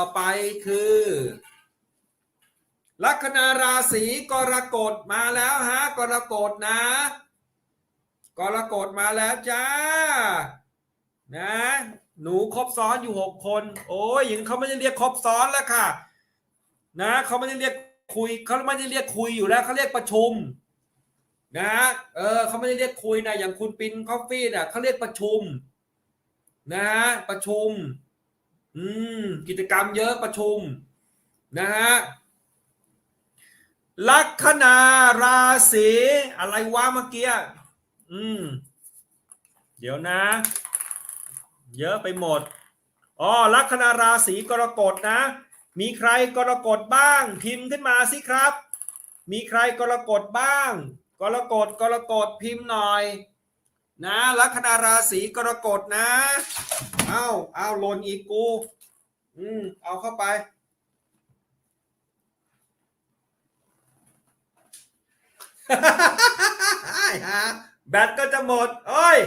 อไปคือ ลัคนาราศีกรกฎมาแล้วฮะกรกฎนะ กรกฎมาแล้วจ้า นะ หนูครบซ้อนอยู่หกคน โอ้ยยังเขาไม่ได้เรียกครบซ้อนแล้วค่ะ นะเขาไม่ได้เรียกคุยเขาไม่ได้เรียกคุยอยู่แล้วเขาเรียกประชุม นะ เออเขาไม่ได้เรียกคุยนะอย่างคุณปินคอฟฟี่เนี่ยเขาเรียกประชุม นะฮะประชุม อืม กิจกรรมเยอะประชุมนะฮะลัคนาราศีอะไรวะเมื่อกี้อืม เดี๋ยวนะ เยอะไปหมดอ๋อลัคนาราศีกรกฎนะ มีใครกรกฎบ้าง พิมพ์ขึ้นมาสิครับ มีใครกรกฎบ้าง กรกฎกรกฎพิมพ์หน่อย นะลัคนาราศีกรกฎนะ เอาเอาหล่นอีกกู อืม เอาเข้าไป ฮะแบตก็จะหมดเอ้ย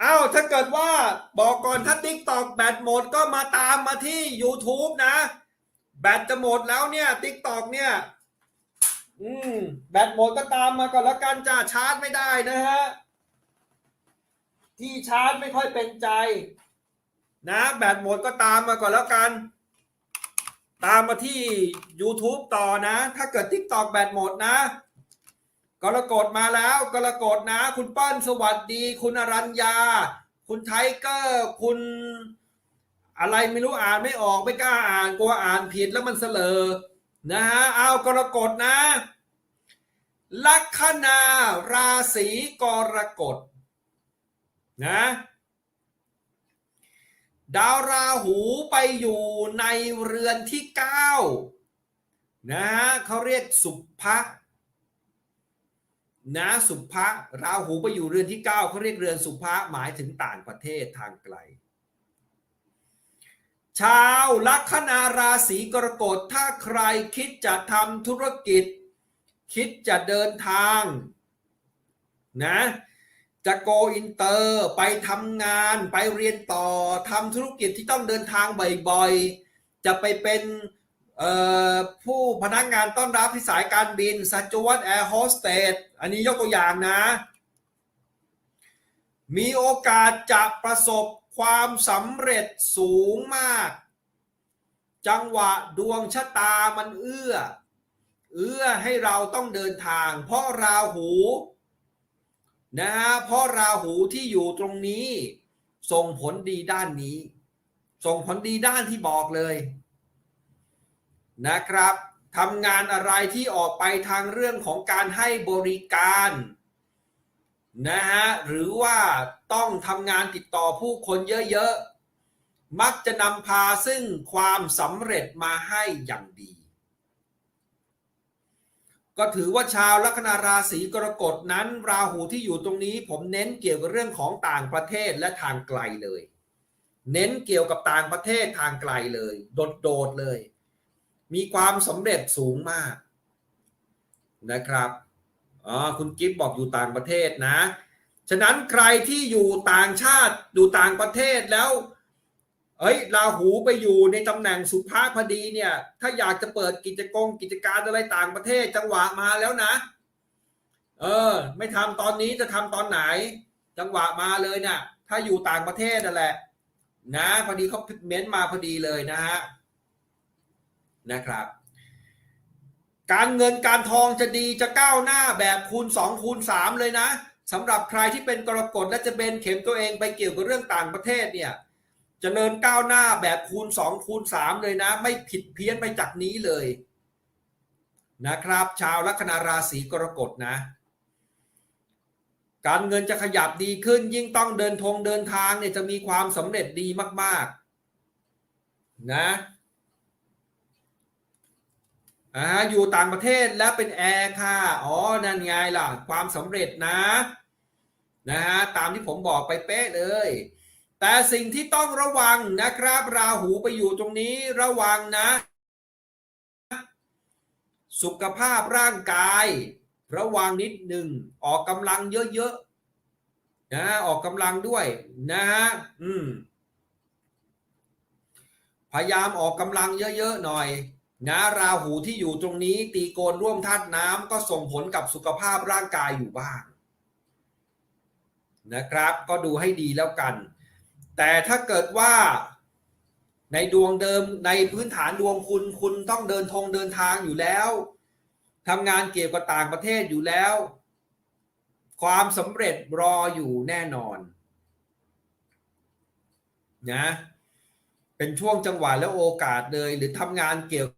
เอาถ้าเกิดว่าบอกก่อนถ้าติ๊กตอกแบตหมดก็มาตามมาที่ YouTube นะ แบตจะหมดแล้วเนี่ยติ๊กตอกเนี่ย อืม แบตหมดก็ตามมาก่อนแล้วกันจ้าชาร์จไม่ได้นะฮะ ที่ชาร์จไม่ค่อยเป็นใจ นะแบตหมดก็ตามมาก่อนแล้วกัน ตามมาที่ YouTube ต่อนะ ถ้าเกิด TikTok แบตหมดนะกรกฎมาแล้วกรกฎนะ คุณเปิ้ลสวัสดี คุณอรัญญา คุณไทเกอร์ คุณอะไรไม่รู้อ่านไม่ออกไม่กล้าอ่านกลัวอ่านผิดแล้วมันเสลอนะฮะเอากรกฎนะ ลัคนาราศีกรกฎ นะดาวราหูไปอยู่ในเรือนที่เก้านะฮะเขาเรียกสุภะนะสุภะราหูไปอยู่เรือนที่เก้าเขาเรียกเรือนสุภะหมายถึงต่างประเทศทางไกล ชาวลัคนาราศีกรกฎถ้าใครคิดจะทำธุรกิจ คิดจะเดินทาง นะ จะโกอินเตอร์ไปทำงานไปเรียนต่อทำธุรกิจที่ต้องเดินทางบ่อยๆ จะไปเป็นผู้พนักงานต้อนรับที่สายการบินสัจวัตแอร์โฮสเตสอันนี้ยกตัวอย่างนะ มีโอกาสจะประสบความสำเร็จสูงมาก จังหวะดวงชะตามันเอื้อ เอื้อให้เราต้องเดินทาง เพราะราหู นะฮะเพราะราหูที่อยู่ตรงนี้ ส่งผลดีด้านนี้ ส่งผลดีด้านที่บอกเลย นะครับทำงานอะไรที่ออกไปทางเรื่องของการให้บริการนะฮะหรือว่าต้องทำงานติดต่อผู้คนเยอะๆ มักจะนำพาซึ่งความสำเร็จมาให้อย่างดี ก็ถือว่าชาวลัคนาราศีกรกฎนั้น ราหูที่อยู่ตรงนี้ ผมเน้นเกี่ยวกับเรื่องของต่างประเทศและทางไกลเลย เน้นเกี่ยวกับต่างประเทศทางไกลเลย โดดๆเลย มีความสำเร็จสูงมากนะครับอ๋อคุณกิฟบอกอยู่ต่างประเทศนะ ฉะนั้นใครที่อยู่ต่างชาติอยู่ต่างประเทศแล้ว เอ้ยราหูไปอยู่ในตำแหน่งสุภาพดีเนี่ย ถ้าอยากจะเปิดกิจกรกิจการอะไรต่างประเทศจังหวะมาแล้วนะ เออ ไม่ทำตอนนี้จะทำตอนไหน จังหวะมาเลยเนะี่ยถ้าอยู่ต่างประเทศนั่นแหละ นะพอดีเขาเม้นมาพอดีเลยนะฮะนะครับ การเงินการทองจะดีจะก้าวหน้าแบบคูณ2คูณ3เลยนะสำหรับใครที่เป็นกรกฎและจะเป็นเข็มตัวเองไปเกี่ยวกับเรื่องต่างประเทศเนี่ย เจริญก้าวหน้าแบบคูณ 2 คูณ 3 เลยนะ ไม่ผิดเพี้ยนไปจากนี้เลย นะครับ ชาวลัคนาราศีกรกฎนะ การเงินจะขยับดีขึ้น ยิ่งต้องเดินทงเดินทางเนี่ยจะมีความสำเร็จดีมาก ๆ นะอ่าอยู่ต่างประเทศแล้วเป็นแอร์ค่ะ อ๋อ นั่นไงล่ะ ความสำเร็จนะ นะฮะ ตามที่ผมบอกไปเป๊ะเลย แต่สิ่งที่ต้องระวังนะครับ ราหูไปอยู่ตรงนี้ระวังนะ สุขภาพร่างกาย ระวังนิดหนึ่งออกกำลังเยอะๆนะออกกำลังด้วยนะฮะอืมพยายามออกกำลังเยอะๆหน่อยนะราหูที่อยู่ตรงนี้ตีโกนร่วมธาตุน้ำก็ส่งผลกับสุขภาพร่างกายอยู่บ้างนะครับ ก็ดูให้ดีแล้วกัน แต่ถ้าเกิดว่าในดวงเดิมในพื้นฐานดวงคุณคุณต้องเดินทงเดินทางอยู่แล้วทำงานเกี่ยวกับต่างประเทศอยู่แล้ว ความสำเร็จรออยู่แน่นอนนะเป็นช่วงจังหวะและโอกาสเลย หรือทำงานเกี่ยว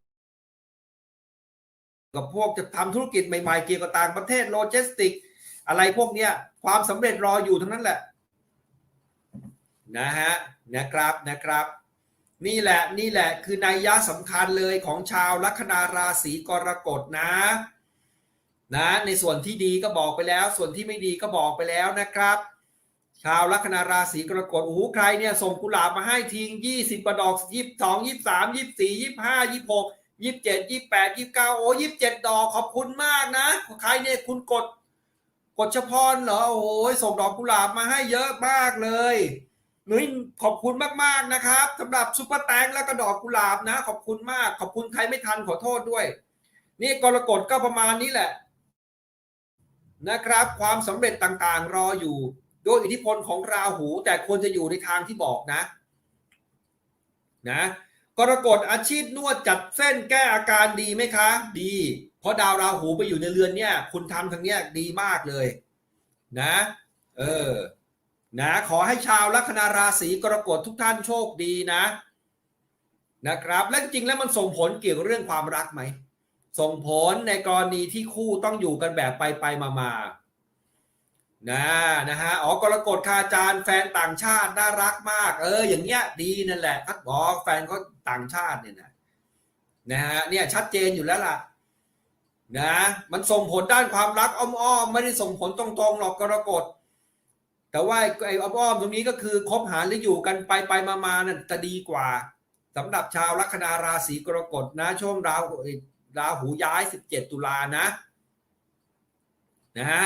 กับพวกจะทำธุรกิจใหม่ๆ เกี่ยวกับต่างประเทศโลจิสติก อะไรพวกเนี้ยความสำเร็จรออยู่ทั้งนั้นแหละ นะฮะนะครับนะครับ นี่แหละนี่แหละคือนัยยะสำคัญเลยของชาวลัคนาราศีกรกฎนะนะในส่วนที่ดีก็บอกไปแล้ว ส่วนที่ไม่ดีก็บอกไปแล้วนะครับ ชาวลัคนาราศีกรกฎโอ้โหใครเนี่ยส่งกุหลาบมาให้ทิ้งยี่สิบกระดอกยี่สิบสองยี่สิบสามยี่สิบสี่ยี่สิบห้ายี่สิบหกยี่สิบเจ็ดยี่สิบแปดยี่สิบเก้าโอ้ยี่สิบเจ็ดดอกขอบคุณมากนะ ใครเนี่ยคุณกดกดเฉพาะเหรอโอ้โหส่งดอกกุหลาบมาให้เยอะมากเลย นุ้ยขอบคุณมากๆนะครับสำหรับซุปเปอร์แตงแล้วก็ดอกกุหลาบนะ ขอบคุณมาก ขอบคุณใครไม่ทันขอโทษด้วย นี่กรกฎก็ประมาณนี้แหละ นะครับ ความสำเร็จต่างๆ รออยู่โดยอิทธิพลของราหู แต่ควรจะอยู่ในทางที่บอกนะ นะกรกฎอาชีพนวดจัดเส้นแก้อาการดีไหมคะ ดี เพราะดาวราหูไปอยู่ในเรือนเนี่ย คุณทำทางเนี้ยดีมากเลย นะ เออ นะขอให้ชาวลัคนาราศีกรกฎทุกท่านโชคดีนะนะครับ และจริงแล้วมันส่งผลเกี่ยวกับเรื่องความรักไหม ส่งผลในกรณีที่คู่ต้องอยู่กันแบบไปไปมามานะนะฮะอ๋อกรกฎคาจารย์แฟนต่างชาติน่ารักมาก เออ อย่างเงี้ยดีนั่นแหละครับอ๋อแฟนเขาต่างชาติเนี่ยนะนะฮะเนี่ยชัดเจนอยู่แล้วล่ะนะมันส่งผลด้านความรักอ้อมๆไม่ได้ส่งผลตรงๆหรอกกรกฎ แต่ว่าไอ้อ้อมๆตรงนี้ก็คือคบหาหรืออยู่กันไปไปมามานั่นจะดีกว่าสำหรับชาวลัคนาราศีกรกฎนะช่วงราวราหูย้าย 17 ตุลานะนะฮะ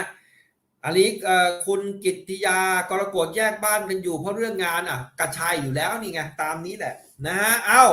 อันนี้คุณกิตติยากรกฎแยกบ้านกันอยู่เพราะเรื่องงานอะกระชายอยู่แล้วนี่ไงตามนี้แหละนะฮะเอ้า